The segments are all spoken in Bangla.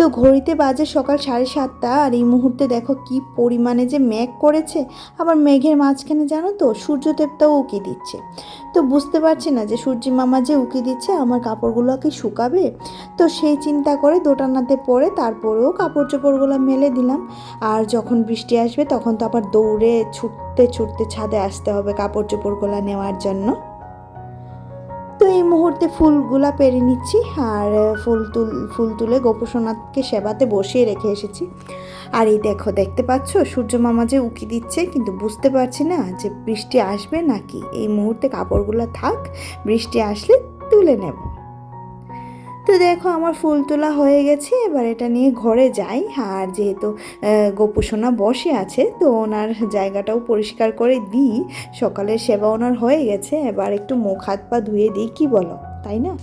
তো ঘড়িতে বাজে সকাল সাড়ে সাতটা আর এই মুহূর্তে দেখো কি পরিমাণে যে মেঘ করেছে। আবার মেঘের মাঝখানে জানো তো, সূর্যদেবতাও উকি দিচ্ছে। তো বুঝতে পারছি না যে সূর্যি মামা যে উকি দিচ্ছে, আমার কাপড়গুলো কি শুকাবে? তো সেই চিন্তা করে দোটানাতে পরে তারপরেও কাপড় চোপড়গুলো মেলে দিলাম। আর যখন বৃষ্টি আসবে, তখন তো আবার দৌড়ে ছুটতে ছুটতে ছাদে আসতে হবে কাপড় চোপড়গুলো নেওয়ার জন্য। তো এই মুহূর্তে ফুলগুলা পেরে নিচ্ছি আর ফুল তুল, ফুল তুলে গোপসোনাথকে সেবাতে বসিয়ে রেখে এসেছি। আর এই দেখো, দেখতে পাচ্ছ? সূর্য মামা যে উকি দিচ্ছে, কিন্তু বুঝতে পারছি না যে বৃষ্টি আসবে নাকি। এই মুহূর্তে কাপড়গুলো থাক, বৃষ্টি আসলে তুলে নেব। তো দেখো আমার ফুল তোলা হয়ে গেছে, এবার এটা নিয়ে ঘরে যাই। আর যেহেতু গোপুসোনা বসে আছে, তো ওনার জায়গাটাও পরিষ্কার করে দিই। সকালের সেবা ওনার হয়ে গেছে, এবার একটু মুখ হাত পা ধুয়ে দিই, কি বলো, তাই না?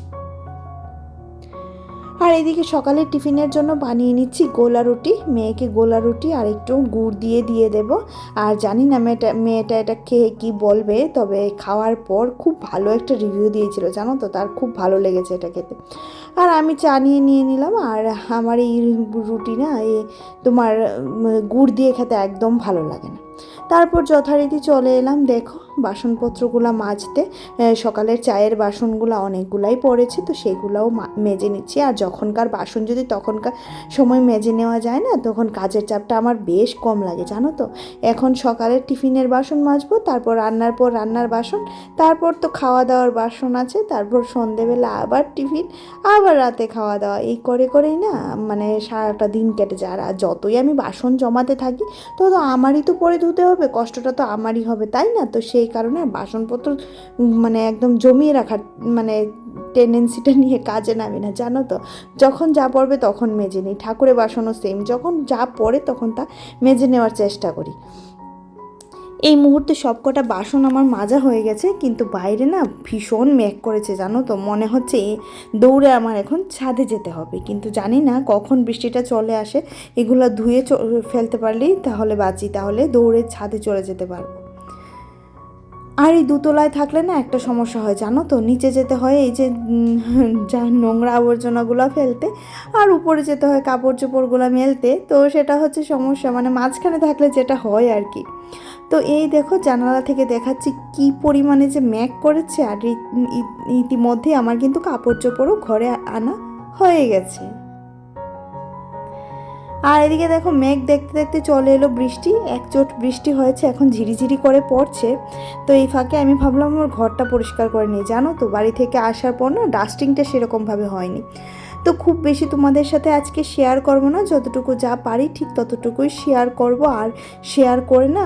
আর এদিকে সকালে টিফিনের জন্য বানিয়ে নিচ্ছি গোলা রুটি, মেয়েকে গোলা রুটি আর একটু গুড় দিয়ে দিয়ে দেব। আর জানি না মেয়েটা মেয়েটা এটা খেয়ে কী বলবে, তবে খাওয়ার পর খুব ভালো একটা রিভিউ দিয়েছিল, জানো তো, তার খুব ভালো লেগেছে এটা খেতে। আর আমি চা নিয়ে নিয়ে নিলাম। আর আমার এই রুটি না এই তোমার গুড় দিয়ে খেতে একদম ভালো লাগে না। তারপর যথারীতি চলে এলাম। দেখো, বাসনপত্রগুলো মাজতে সকালের চায়ের বাসনগুলো অনেকগুলাই পড়েছে, তো সেগুলোও মেজে নিচ্ছি। আর যখনকার বাসন যদি তখনকার সময় মেজে নেওয়া যায় না, তখন কাজের চাপটা আমার বেশ কম লাগে, জানো তো? এখন সকালের টিফিনের বাসন মাজবো, তারপর রান্নার পর রান্নার বাসন, তারপর তো খাওয়া দাওয়ার বাসন আছে, তারপর সন্ধেবেলা আবার টিফিন, আবার রাতে খাওয়া দাওয়া। এই করে করেই না মানে সারাটা দিন কেটে যায়। আর যতই আমি বাসন জমাতে থাকি, তত আমারই তো পরে ধুতে হবে, কষ্টটা তো আমারই হবে, তাই না? তো সেই কারণে বাসনপত্র মানে একদম জমিয়ে রাখার মানে টেন্ডেন্সিটা নিয়ে কাজে নামি না, জানো তো? যখন যা পড়বে তখন মেজে নিই। ঠাকুরের বাসনও সেম যখন যা পড়ে তখন তা মেজে নেওয়ার চেষ্টা করি। এই মুহূর্তে সবকটা বাসন আমার মাজা হয়ে গেছে, কিন্তু বাইরে না ভীষণ ম্যাক করেছে, জানো তো? মনে হচ্ছে দৌড়ে আমার এখন ছাদে যেতে হবে। কিন্তু জানি না কখন বৃষ্টিটা চলে আসে, এগুলো ধুয়ে ফেলতে পারলেই তাহলে বাঁচি, তাহলে দৌড়ে ছাদে চলে যেতে পারব। আর এই দুতলায় থাকলে না একটা সমস্যা হয়, জানো তো? নিচে যেতে হয় এই যে যা নোংরা আবর্জনাগুলো ফেলতে, আর উপরে যেতে হয় কাপড় চোপড়গুলো মেলতে। তো সেটা হচ্ছে সমস্যা মানে মাঝখানে থাকলে যেটা হয় আর কি। তো এই দেখো, জানালা থেকে দেখাচ্ছি কি পরিমাণে যে ম্যাক করেছে, আর ইতিমধ্যে আমার কিন্তু কাপড় চোপড়ও ঘরে আনা হয়ে গেছে। আর এদিকে দেখো মেঘ দেখতে দেখতে চলে এলো বৃষ্টি এক চোট বৃষ্টি হয়েছে, এখন ঝিরিঝিরি করে পড়ছে। তো এই ফাঁকে আমি ভাবলাম আমার ঘরটা পরিষ্কার করে নিই। জানো তো, বাড়ি থেকে আসার পর না ডাস্টিংটা সেরকমভাবে হয়নি। তো খুব বেশি তোমাদের সাথে আজকে শেয়ার করব না। যতটুকু যা পারি ঠিক ততটুকুই শেয়ার করব। আর শেয়ার করে না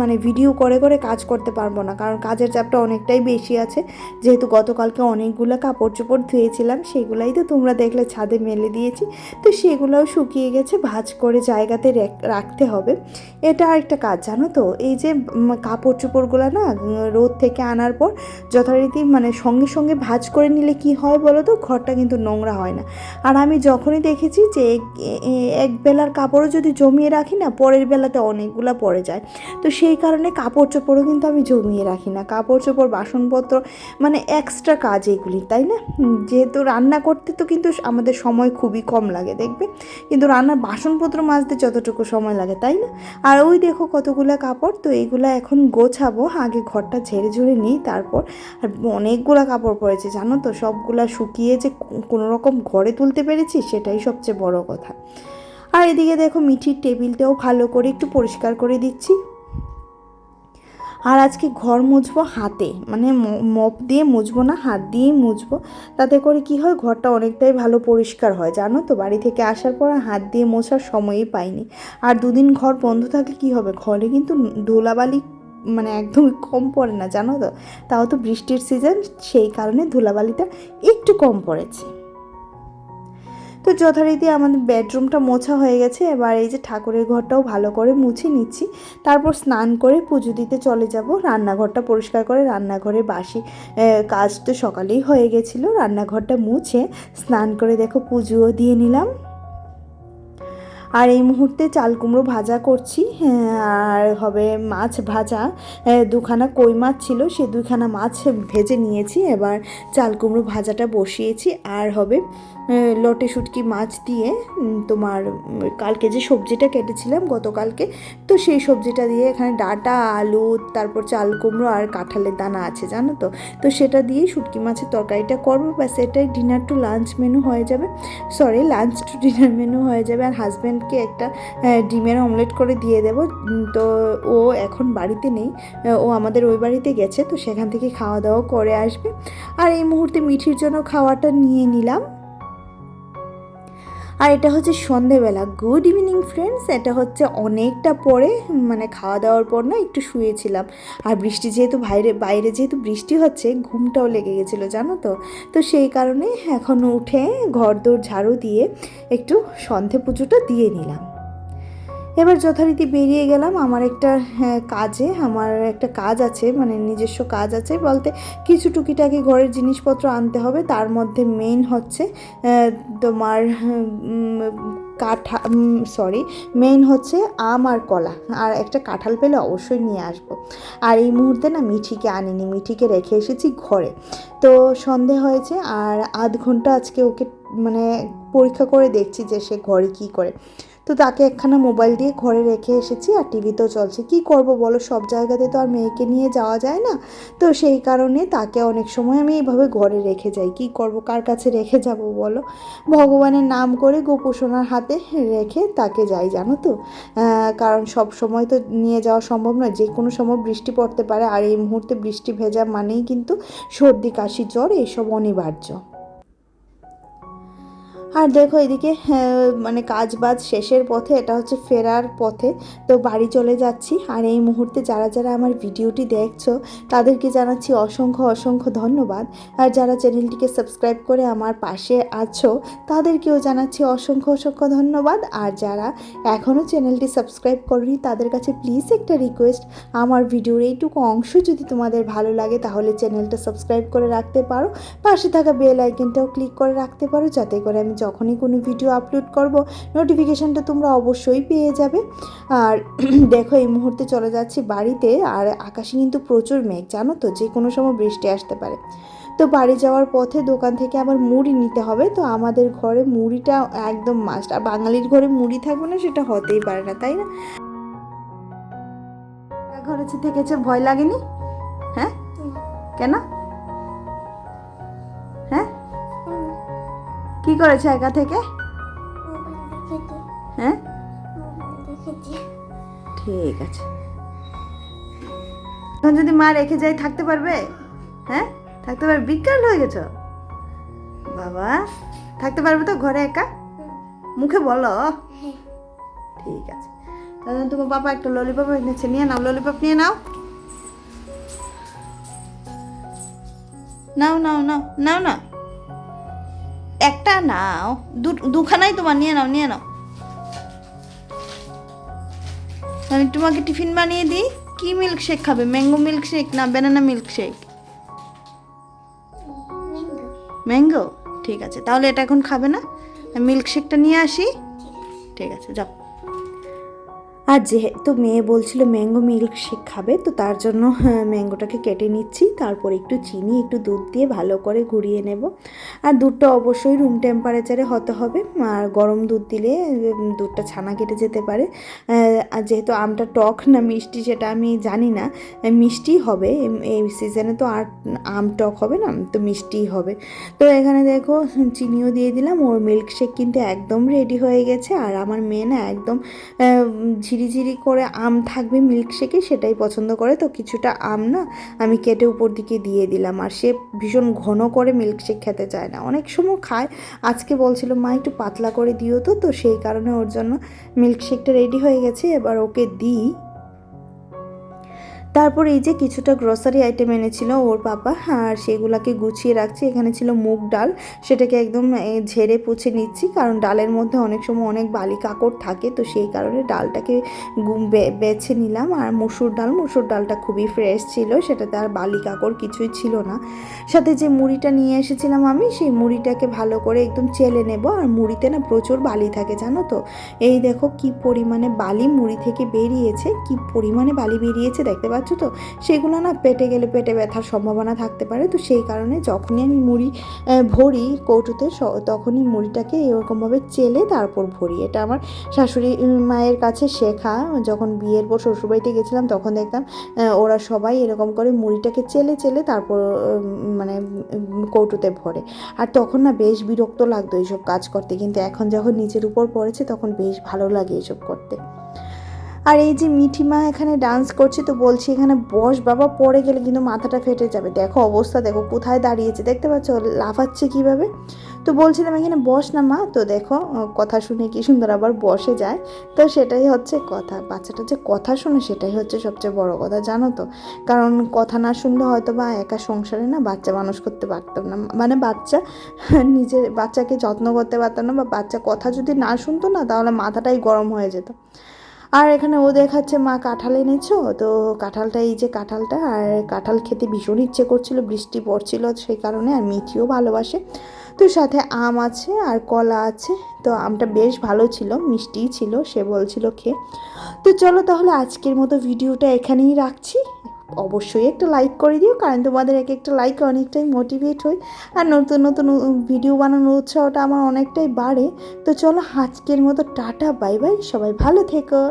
মানে ভিডিও করে করে কাজ করতে পারব না। কারণ কাজের চাপটা অনেকটাই বেশি আছে। যেহেতু গতকালকে অনেকগুলো কাপড় চোপড় ধুয়েছিলাম, সেগুলাই তো তোমরা দেখলে ছাদে মেলে দিয়েছি। তো সেগুলোও শুকিয়ে গেছে, ভাজ করে জায়গাতে রাখতে হবে। এটা একটা কাজ, জানো তো? এই যে কাপড় চোপড়গুলো না রোদ থেকে আনার পর যথারীতি মানে সঙ্গে সঙ্গে ভাজ করে নিলে কি হয় বলো তো? ঘরটা কিন্তু নোংরা হয় না। আর আমি যখনই দেখেছি যে এক বেলার কাপড়ও যদি জমিয়ে রাখি না, পরের বেলাতে অনেকগুলো পড়ে যায়। তো সেই কারণে কাপড় চোপড়ও কিন্তু আমি জমিয়ে রাখি না। কাপড় চোপড়, বাসনপত্র মানে এক্সট্রা কাজ এগুলি, তাই না? যেহেতু রান্না করতে তো কিন্তু আমাদের সময় খুবই কম লাগে, দেখবে? কিন্তু রান্নার বাসনপত্র মাজতে যতটুকু সময় লাগে, তাই না? আর ওই দেখো কতগুলো কাপড়, তো এইগুলো এখন গোছাবো, আগে ঘরটা ঝেড়ে ঝুড়ে নিই, তারপর আর অনেকগুলো কাপড় পরেছে জানো তো? সবগুলা শুকিয়ে যে কোনো রকম ঘরে তুলতে পেরেছি, সেটাই সবচেয়ে বড় কথা। আর এদিকে দেখো মিঠির টেবিলটাও ভালো করে একটু পরিষ্কার করে দিচ্ছি। আর আজকে ঘর মুছবো হাতে মানে মপ দিয়ে মুছবো না, হাত দিয়েই মুছবো। তাতে করে কি হয়, ঘরটা অনেকটাই ভালো পরিষ্কার হয়, জানো তো? বাড়ি থেকে আসার পর হাত দিয়ে মোছার সময়ই পাইনি। আর দুদিন ঘর বন্ধ থাকলে কি হবে? ঘরে কিন্তু ধুলাবালি মানে একদমই কম পড়ে না, জানো তো? তাও তো বৃষ্টির সিজন সেই কারণে ধুলাবালিটা একটু কম পড়েছে। তো যথারীতি আমাদের বেডরুমটা মোছা হয়ে গেছে। এবার এই যে ঠাকুরের ঘরটাও ভালো করে মুছে নিচ্ছি। তারপর স্নান করে পুজো দিতে চলে যাব। রান্নাঘরটা পরিষ্কার করে রান্নাঘরে বাসি কাজ তো সকালেই হয়ে গেছিল। রান্নাঘরটা মুছে স্নান করে দেখো পুজোও দিয়ে নিলাম। আর এই মুহূর্তে চাল কুমড়ো ভাজা করছি। হ্যাঁ, আর হবে মাছ ভাজা। দুখানা কই মাছ ছিল সে দুখানা মাছ ভেজে নিয়েছি। এবার চাল কুমড়ো ভাজাটা বসিয়েছি। আর হবে লটে শুটকি মাছ দিয়ে তোমার কালকে যে সবজিটা কেটেছিলাম গতকালকে, তো সেই সবজিটা দিয়ে এখানে ডাটা, আলু, তারপর চাল কুমড়ো আর কাঁঠালের দানা আছে, জানো তো? তো সেটা দিয়েই শুটকি মাছের তরকারিটা করব, ব্যাস, এটাই ডিনার টু লাঞ্চ মেনু হয়ে যাবে। Sorry lunch to dinner menu হয়ে যাবে আর হাজব্যান্ডকে একটা ডিমের অমলেট করে দিয়ে দেবো। তো ও এখন বাড়িতে নেই ও আমাদের ওই বাড়িতে গেছে, তো সেখান থেকে খাওয়া দাওয়া করে আসবে। আর এই মুহূর্তে মিঠির জন্য খাওয়াটা নিয়ে নিলাম। আর এটা হচ্ছে সন্ধেবেলা। গুড ইভিনিং ফ্রেন্ডস এটা হচ্ছে অনেকটা পরে মানে খাওয়া দাওয়ার পর না একটু শুয়েছিলাম। আর বৃষ্টি যেহেতু বাইরে বাইরে যেহেতু বৃষ্টি হচ্ছে, ঘুমটাও লেগে গেছিল, জানো তো? তো সেই কারণে এখন উঠে ঘর দৌড় ঝাড়ু দিয়ে একটু সন্ধে পুজোটা দিয়ে নিলাম। এবার যথারীতি বেরিয়ে গেলাম। আমার একটা হ্যাঁ, কাজে আমার একটা কাজ আছে মানে নিজস্ব কাজ আছে বলতে কিছু টুকিটাকি ঘরের জিনিসপত্র আনতে হবে। তার মধ্যে মেইন হচ্ছে তোমার উম, কাঠা সরি মেইন হচ্ছে আম আর কলা। আর একটা কাঁঠাল পেলে অবশ্যই নিয়ে আসব। আর এই মুহূর্তে না মিঠিকে আনিনি মিঠিকে রেখে এসেছি ঘরে। তো সন্ধে হয়েছে আর আধ ঘণ্টা আজকে ওকে মানে পরীক্ষা করে দেখছি যে সে ঘরে কী করে। তো তাকে একখানা মোবাইল দিয়ে ঘরে রেখে এসেছি আর টিভিতেও চলছে। কি করব বলো? সব জায়গাতে তো আর মেয়েকে নিয়ে যাওয়া যায় না। তো সেই কারণে তাকে অনেক সময় আমি এইভাবে ঘরে রেখে যাই। কি করব? কার কাছে রেখে যাব বলো? ভগবানের নাম করে গোপোষণার হাতে রেখে তাকে যাই, জানো তো? কারণ সব সময় তো নিয়ে যাওয়া সম্ভব নয়। যে কোনো সময় বৃষ্টি পড়তে পারে। আর এই মুহূর্তে বৃষ্টি ভেজা মানেই কিন্তু সর্দি, কাশি, জ্বর এসব অনিবার্য। আর দেখো এদিকে আহ, মানে কাজ বাজ শেষের পথে এটা হচ্ছে ফেরার পথে তো বাড়ি চলে যাচ্ছি। আর এই মুহূর্তে যারা যারা আমার ভিডিওটি দেখছ তাদেরকে জানাচ্ছি অসংখ্য অসংখ্য ধন্যবাদ। আর যারা চ্যানেলটিকে সাবস্ক্রাইব করে আমার পাশে আছো তাদেরকেও জানাচ্ছি অসংখ্য অসংখ্য ধন্যবাদ। আর যারা এখনও চ্যানেলটি সাবস্ক্রাইব করনি তাদের কাছে প্লিজ একটা রিকোয়েস্ট আমার ভিডিওর এইটুকু অংশ যদি তোমাদের ভালো লাগে তাহলে চ্যানেলটা সাবস্ক্রাইব করে রাখতে পারো। পাশে থাকা বেল আইকনটাও ক্লিক করে রাখতে পারো যাতে করে আমি যখনই কোনো ভিডিও আপলোড করব নোটিফিকেশানটা তোমরা অবশ্যই পেয়ে যাবে। আর দেখো, এই মুহূর্তে চলে যাচ্ছি বাড়িতে, আর আকাশে কিন্তু প্রচুর মেঘ, জানো তো? যে কোনো সময় বৃষ্টি আসতে পারে। তো বাড়ি যাওয়ার পথে দোকান থেকে আবার মুড়ি নিতে হবে। তো আমাদের ঘরে মুড়িটা একদম মাস্ট আর বাঙালির ঘরে মুড়ি থাকবে না, সেটা হতেই পারে না, তাই না? ঘরে থেকেছে, ভয় লাগেনি? হ্যাঁ? কেন? করেছে একা থেকে? হ্যাঁ? ঠিক আছে। এখন যদি মা রেখে যাই থাকতে পারবে? হ্যাঁ? থাকতে পারবে? বিকাল হয়ে গেছো? বাবা, থাকতে পারবে তো ঘরে একা? মুখে বলো। ঠিক আছে। তাহলে তোমার বাবা একটা ললিপপ এনেছে, নিয়ে নাও ললিপপ নিয়ে নাও। নাও নাও নাও নাও না একটা নাও। দুখানাই তোমার, নিয়ে নাও নিয়ে নাও। আমি তোমাকে টিফিন বানিয়ে দিই। কি মিল্ক শেক খাবে? ম্যাঙ্গো মিল্ক শেক না ব্যানানা মিল্ক শেক ম্যাঙ্গো ঠিক আছে, তাহলে এটা এখন খাবে না। মিল্ক শেকটা নিয়ে আসি। ঠিক আছে, যাও। আর যেহেতু মেয়ে বলছিল ম্যাঙ্গো মিল্ক শেক খাবে তো তার জন্য হ্যাঁ, ম্যাঙ্গোটাকে কেটে নিচ্ছি। তারপর একটু চিনি একটু দুধ দিয়ে ভালো করে ঘুরিয়ে নেব। আর দুধটা অবশ্যই রুম টেম্পারেচারে হতে হবে। আর গরম দুধ দিলে দুধটা ছানা কেটে যেতে পারে। আর যেহেতু আমটা টক না মিষ্টি সেটা আমি জানি না মিষ্টি হবে। এই সিজনে তো আর আম টক হবে না তো মিষ্টিই হবে। তো এখানে দেখো চিনিও দিয়ে দিলাম। ওর মিল্ক শেক কিন্তু একদম রেডি হয়ে গেছে। আর আমার মেয়ে না একদম ঝিরিঝিরি করে আম থাকবে, মিল্কশেকে সেটাই পছন্দ করে। তো কিছুটা আম না আমি কেটে উপর দিকে দিয়ে দিলাম। আর সে ভীষণ ঘন করে মিল্কশেক খেতে চায় না। অনেক সময় খায়। আজকে বলছিল, মা, একটু পাতলা করে দিও তো। তো সেই কারণে ওর জন্য মিল্কশেকটা রেডি হয়ে গেছে। এবার ওকে দিই। তারপর এই যে কিছুটা গ্রসারি আইটেম এনেছিল ওর পাপা, আর সেগুলাকে গুছিয়ে রাখছি। এখানে ছিল মুগ ডাল, সেটাকে একদম ঝেড়ে পুছে নিচ্ছি, কারণ ডালের মধ্যে অনেক সময় অনেক বালি কাকড় থাকে, তো সেই কারণে ডালটাকে বেছে নিলাম। আর মুসুর ডাল, মুসুর ডালটা খুবই ফ্রেশ ছিল, সেটাতে আর বালি কাকড় কিছুই ছিল না। সাথে যে মুড়িটা নিয়ে এসেছিলাম আমি, সেই মুড়িটাকে ভালো করে একদম চেলে নেব, আর মুড়িতে না প্রচুর বালি থাকে, জানো তো? এই দেখো কি পরিমাণে বালি মুড়ি থেকে বেরিয়েছে, কি পরিমাণে বালি বেরিয়েছে, দেখতে পাচ্ছ? তো? সেগুলো না পেটে গেলে পেটে ব্যথার সম্ভাবনা থাকতে পারে। তো সেই কারণে যখনই আমি মুড়ি ভরি কৌটুতে তখনই মুড়িটাকে এরকমভাবে চেলে তারপর ভরি। এটা আমার শাশুড়ি মায়ের কাছে শেখা। যখন বিয়ের পর শ্বশুরবাড়িতে গেছিলাম, তখন দেখতাম ওরা সবাই এরকম করে মুড়িটাকে চেলে চেলে তারপর মানে কৌটুতে ভরে। আর তখন না বেশ বিরক্ত লাগতো এইসব কাজ করতে। কিন্তু এখন যখন নিচের উপর পড়েছে, তখন বেশ ভালো লাগে এসব করতে। আর এই যে মিঠিমা এখানে ডান্স করছে তো বলছি এখানে বস, বাবা পড়ে গেলে কিন্তু মাথাটা ফেটে যাবে। দেখো অবস্থা, দেখো কোথায় দাঁড়িয়েছে, দেখতে পাচ্ছ? লাফাচ্ছে কীভাবে? তো বলছিলাম এখানে বস না মা? তো দেখো কথা শুনে কি সুন্দর আবার বসে যায়। তো সেটাই হচ্ছে কথা। বাচ্চাটা যে কথা শুনে সেটাই হচ্ছে সবচেয়ে বড় কথা, জানো তো? কারণ কথা না শুনলে হয়তো বা একা সংসারে না বাচ্চা মানুষ করতে পারতাম না। মানে বাচ্চা নিজের বাচ্চাকে যত্ন করতে পারতাম না বা বাচ্চা কথা যদি না শুনতো না, তাহলে মাথাটাই গরম হয়ে যেত। আর এখানে ও দেখাচ্ছে মা কাঁঠাল এনেছো? তো কাঁঠালটা, এই যে কাঁঠালটা, আর কাঁঠাল খেতে ভীষণ ইচ্ছে করছিল, বৃষ্টি পড়ছিল সেই কারণে, আর মিঠিও ভালোবাসে। তো সাথে আম আছে আর কলা আছে, তো আমটা বেশ ভালো ছিল, মিষ্টিই ছিল, সে বলছিল খেয়ে। তো চলো তাহলে আজকের মতো ভিডিওটা এখানেই রাখছি। অবশ্যই একটা লাইক করে দিও, কারণ তোমাদের এক একটা লাইক অনেকটাই মোটিভেট হই আর নতুন নতুন ভিডিও বানানোর উৎসাহটা আমার অনেকটাই বাড়ে। তো চলো আজকের মতো টাটা বাই বাই সবাই ভালো থেকো।